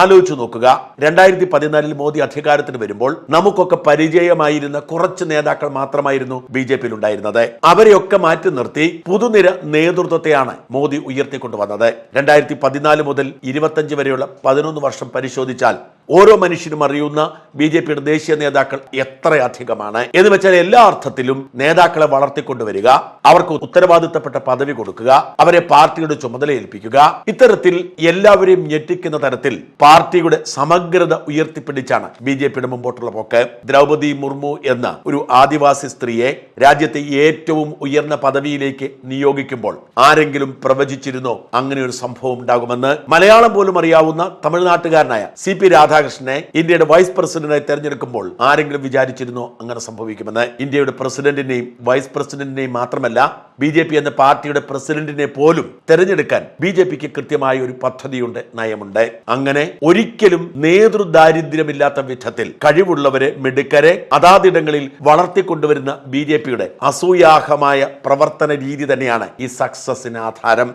ആലോചിച്ചു നോക്കുക. രണ്ടായിരത്തി പതിനാലിൽ മോദി അധികാരത്തിന് വരുമ്പോൾ നമുക്കൊക്കെ പരിചയമായിരുന്ന കുറച്ച് നേതാക്കൾ മാത്രമായിരുന്നു ബി ജെ പിയിൽ ഉണ്ടായിരുന്നത് അവരെയൊക്കെ മാറ്റി നിർത്തി പുതുനിര നേതൃത്വത്തെയാണ് മോദി ഉയർത്തിക്കൊണ്ടുവന്നത്. രണ്ടായിരത്തി പതിനാല് മുതൽ ഇരുപത്തഞ്ച് വരെയുള്ള പതിനൊന്ന് വർഷം പരിശോധിച്ചാൽ ഓരോ മനുഷ്യനും അറിയുന്ന ബി ജെ പിയുടെ ദേശീയ നേതാക്കൾ എത്ര അധികമാണ് എന്ന് വെച്ചാൽ എല്ലാ അർത്ഥത്തിലും നേതാക്കളെ വളർത്തിക്കൊണ്ടുവരിക അവർക്ക് ഉത്തരവാദിത്തപ്പെട്ട പദവി കൊടുക്കുക അവരെ പാർട്ടിയുടെ ചുമതല ഏൽപ്പിക്കുക. ഇത്തരത്തിൽ എല്ലാവരെയും ഞെട്ടിക്കുന്ന തരത്തിൽ പാർട്ടിയുടെ സമഗ്രത ഉയർത്തിപ്പിടിച്ചാണ് ബി ജെ പിയുടെ മുമ്പോട്ടുള്ള പോക്ക്. ദ്രൗപദി മുർമു എന്ന ഒരു ആദിവാസി സ്ത്രീയെ രാജ്യത്തെ ഏറ്റവും ഉയർന്ന പദവിയിലേക്ക് നിയോഗിക്കുമ്പോൾ ആരെങ്കിലും പ്രവചിച്ചിരുന്നോ? അങ്ങനെ ഒരു സംഭവം ഉണ്ടാകുമെന്ന് മലയാളം പോലും അറിയാവുന്ന തമിഴ്നാട്ടുകാരനായ സി പി രാധാകൃഷ്ണനെ ഇന്ത്യയുടെ വൈസ് പ്രസിഡന്റായി തെരഞ്ഞെടുക്കുമ്പോൾ ആരെങ്കിലും വിചാരിച്ചിരുന്നോ അങ്ങനെ സംഭവിക്കുമെന്ന്? ഇന്ത്യയുടെ പ്രസിഡന്റിനെയും വൈസ് പ്രസിഡന്റിനെയും മാത്രമല്ല ബി ജെ പി എന്ന പാർട്ടിയുടെ പ്രസിഡന്റിനെ പോലും തെരഞ്ഞെടുക്കാൻ ബി ജെ പിക്ക് കൃത്യമായ ഒരു പദ്ധതിയുണ്ട് നയമുണ്ട്. അങ്ങനെ ഒരിക്കലും നേതൃദാരിദ്ര്യമില്ലാത്ത വിധത്തിൽ കഴിവുള്ളവരെ മിടുക്കരെ അതാതിടങ്ങളിൽ വളർത്തിക്കൊണ്ടുവരുന്ന ബി ജെ പിയുടെ അസൂയാഹമായ പ്രവർത്തന രീതി തന്നെയാണ് ഈ സക്സസിന് ആധാരം.